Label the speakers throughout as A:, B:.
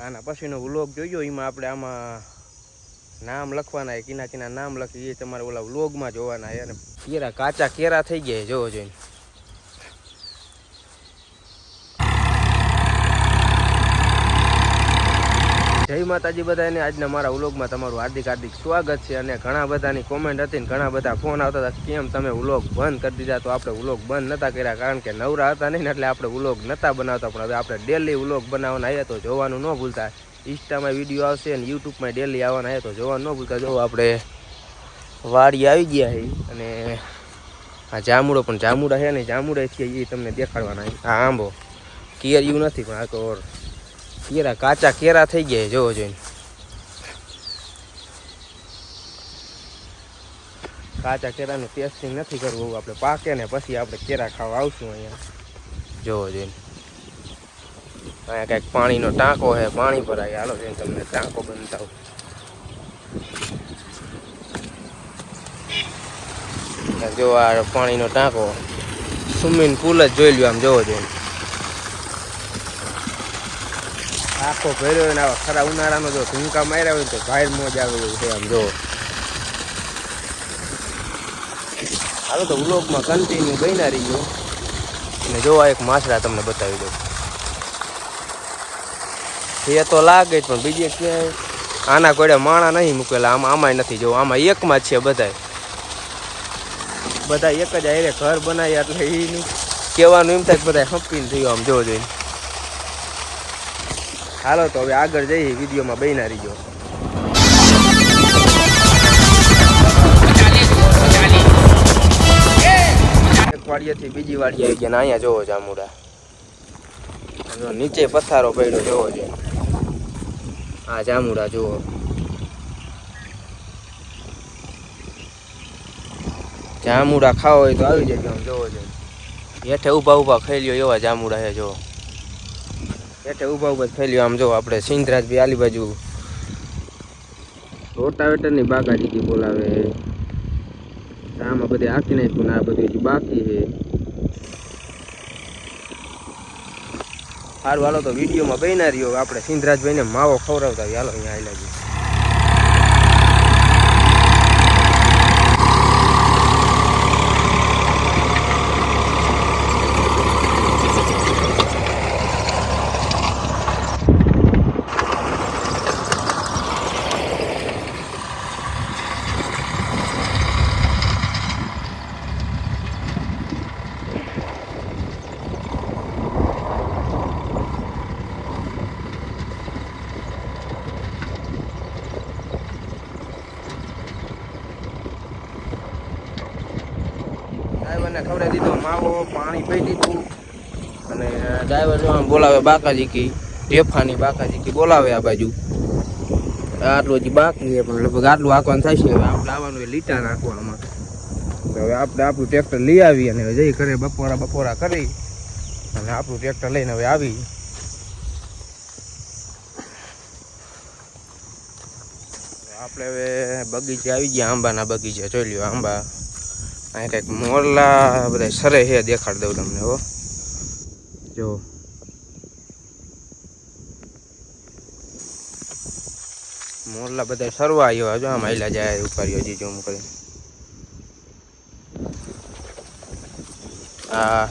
A: આના પછીનો વ્લોગ જોયો એમાં આપણે આમાં નામ લખવાના કિના કિના નામ લખી એ તમારે ઓલા વ્લોગમાં જોવાના છે કેરા, કાચા કેરા થઈ ગયા જોવો જોઈને. જય માતાજી બધાને. આજના મારા વ્લોગમાં તમારું હાર્દિક હાર્દિક સ્વાગત છે અને ઘણા બધાની કોમેન્ટ હતી ને ઘણા બધા ફોન આવતા હતા કેમ તમે વ્લોગ બંધ કરી દીધા? તો આપણે વ્લોગ બંધ નતા કર્યા કારણ કે નવરા હતા નહીં એટલે આપણે વ્લોગ નતા બનાવતા. પણ હવે આપણે ડેલી વ્લોગ બનાવવાના આવ્યા તો જોવાનું ન ભૂલતા. ઇન્સ્ટામાં વીડિયો આવશે અને યુટ્યુબમાં ડેલી આવવાના આવ્યા તો જોવાનું ન ભૂલતા. જો આપણે વાડી આવી ગયા છે અને આ જામુડો પણ જામુડા છે ને જામુડા છે એ તમને દેખાડવાના. આ આંબો. કેરિયું નથી પણ આ તો કેરા, કાચા કેરા થઈ ગયા જોવો જોઈને. કાચા કેરાનું ટેસ્ટિંગ નથી કરવું આપણે પાકે ને પછી આપણે કેરા ખાવા આવશું અહીંયા. જોવો જોઈને. અહીંયા કંઈક પાણીનો ટાંકો છે, પાણી ભરાય. હાલો જોઈને તમને ટાંકો બનતા જો આ પાણીનો ટાંકો, સ્વિમિંગ પુલ જ જોઈ લ્યો આમ, જોવો જોઈને. આખો ભર્યો હોય ને આવા ખરા ઉનાળાનો જો ઝુમકા માર્યા હોય તો ભાઈ મોજ આવે છે આમ જો. હાલો તો ઉલોકમાં કન્ટિન્યુ બન્યા રહી ગયો અને જો આ એક માછલા તમને બતાવી દઉં. એ તો લાગે જ, પણ બીજે ક્યાંય? આના કોડે માણા નહીં મૂકેલા, આમાં આમાંય નથી જો, આમાં એકમાં જ છે બધાય. બધા એક જ આરે ઘર બનાવ્યા એટલે એનું કહેવાનું એમ થાય બધા હંપીને થયું આમ જોવો જોઈને. હાલો, તો હવે આગળ જઈએ વિડીયોમાં બન્યા રહીજો એક વાડીએથી બીજી વાડી આવી ગયા અહીંયા જોવો જામુડા નીચે પથારો પડ્યો, જોવો છે. આ જામુડા જુઓ. જામુડા ખાવા હોય તો આવી જાય જોવો છે. હેઠે ઊભા ઊભા ખાઈ લ્યો, એવા જામુડા છે જો હેઠે ઊભા ઊભા ફેલ્યું આમ જો આપણે સિંધરાજ બી આલી બાજુ રોટાવેટરની બાગાજી બોલાવે. આમાં બધી આખી નાખ્યું ને આ બધું હજી બાકી છે. સારું હાલો તો વિડીયોમાં બહેના રહ્યો. આપણે સિંધરાજભાઈને માવો ખવડાવતા. હાલો, અહીંયા આવી છીએ. ડ્રાઈવરને ખવડાવી દીધો માવો, પાણી પી દીધું અને ડ્રાઈવર જો આમ બોલાવે બાકાજી કી, ઢેફાની બાકાજી કી, બોલાવે આ બાજુ. આટલું હજી બાકી છે, પણ લગભગ આટલું આંકવાનું છે હવે. આપણે આવવાનું લીટા નાખવામાં તો હવે આપણે આપણું ટ્રેક્ટર લઈ આવી અને હવે જઈ ઘરે બપોરા બપોરા કરી અને આપણું ટ્રેક્ટર લઈને હવે આવી આપણે હવે બગીચે આવી ગયા, આંબાના બગીચે. જોઈ લ્યો, આંબા. અહીં કંઈક મોરલા બધા સરે છે, દેખાડ દઉં તમને, હો. જો. મોરલા બધા સરવા આવ્યો જો આમ આયલા જાય ઉપર હજી જોમ કરી. આ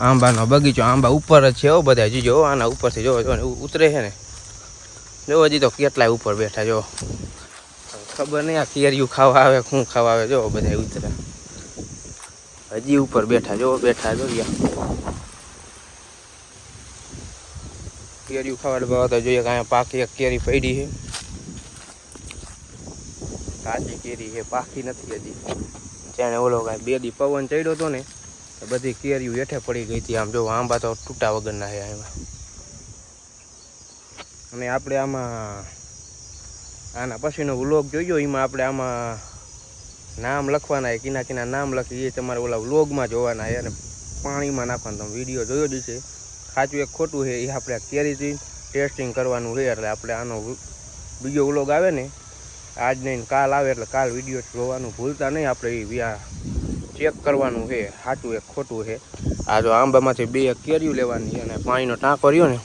A: આંબાનો બગીચો, આંબા ઉપર જ છે, હો બધા હજી જો, આના ઉપરથી જો જો ઉતરે છે ને. જો, હજી તો કેટલાય ઉપર બેઠા, જો. ખબર નહીં આ કેરિયું ખાવા આવે, શું ખાવા આવે, જો બધા ઉતરે. હજી ઉપર બેઠા જો બેઠા જો કેરી ખાવા ભાવ તો જોઈએ કાંઈ પાકી કેરી પડી છે. કાચી કેરી છે, પાકી નથી હજી. જાણે ઓલો કાંઈ બે દી પવન ચડ્યો હતો ને, તો બધી કેરીઓ હેઠે પડી ગઈ હતી. આમ જો આંબા તો તૂટા વગરના છે એમાં અને આપણે આમાં, આના પછીનો વ્લોગ જોયો, એમાં આપણે આમાં નામ લખવાના કિના કિના નામ લખી એ તમારે ઓલા વ્લોગમાં જોવાના છે અને પાણીમાં નાખવાનું તમે વીડિયો જોયો જ છે સાચું એક ખોટું છે, એ આપણે કેરીથી ટેસ્ટિંગ કરવાનું છે, એટલે આપણે આનો બીજો વ્લોગ આવે ને, આજ નહીં કાલ આવે એટલે કાલ વીડિયો જોવાનું ભૂલતા નહીં, આપણે એ ચેક કરવાનું છે, સાચું એક ખોટું છે. આ જો આંબામાંથી બે કેરીઓ લેવાની અને પાણીનો ટાંકો રહ્યો ને,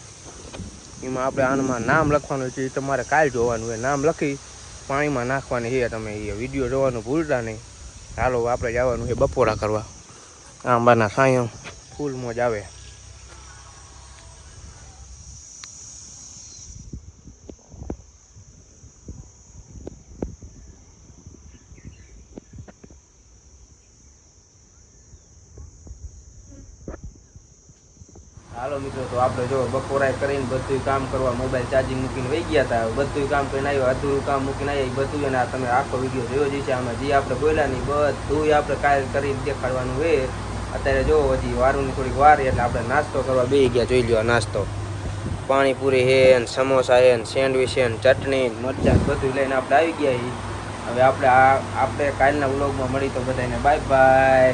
A: એમાં આપણે આનમાં નામ લખવાનું છે, એ તમારે કાલ જોવાનું હોય નામ લખી પાણીમાં નાખવાની છે. તમે એ વીડિયો જોવાનું ભૂલતા નહીં. હાલો, આપણે જવાનું છે બપોરા કરવા. આંબાના સાયમ ફૂલ મોજ આવે. હાલો મિત્રો, તો આપણે જો બપોરાય કરીને બધું કામ કરવા મોબાઈલ ચાર્જિંગ મૂકીને વહી ગયા હતા બધું કામ કરીને આવ્યો, અધૂરું કામ મૂકીને આવ્યા બધું અને તમે આખો વીડિયો જોયો જ છે આમાં જે આપણે બોલ્યા નહીં બધું આપણે કાલ કરીને દેખાડવાનું હોય અત્યારે જો હજી વારુની થોડીક વાર એટલે આપણે નાસ્તો કરવા બે ગયા, જોઈ લ્યો નાસ્તો. પાણીપુરી હે ને સમોસા હે ને સેન્ડવીચ હે ને ચટણી મરચાં બધું લઈને આપણે આવી ગયા હવે આપણે આ આપણે કાલના વ્લોગમાં મળી તો બધાને બાય બાય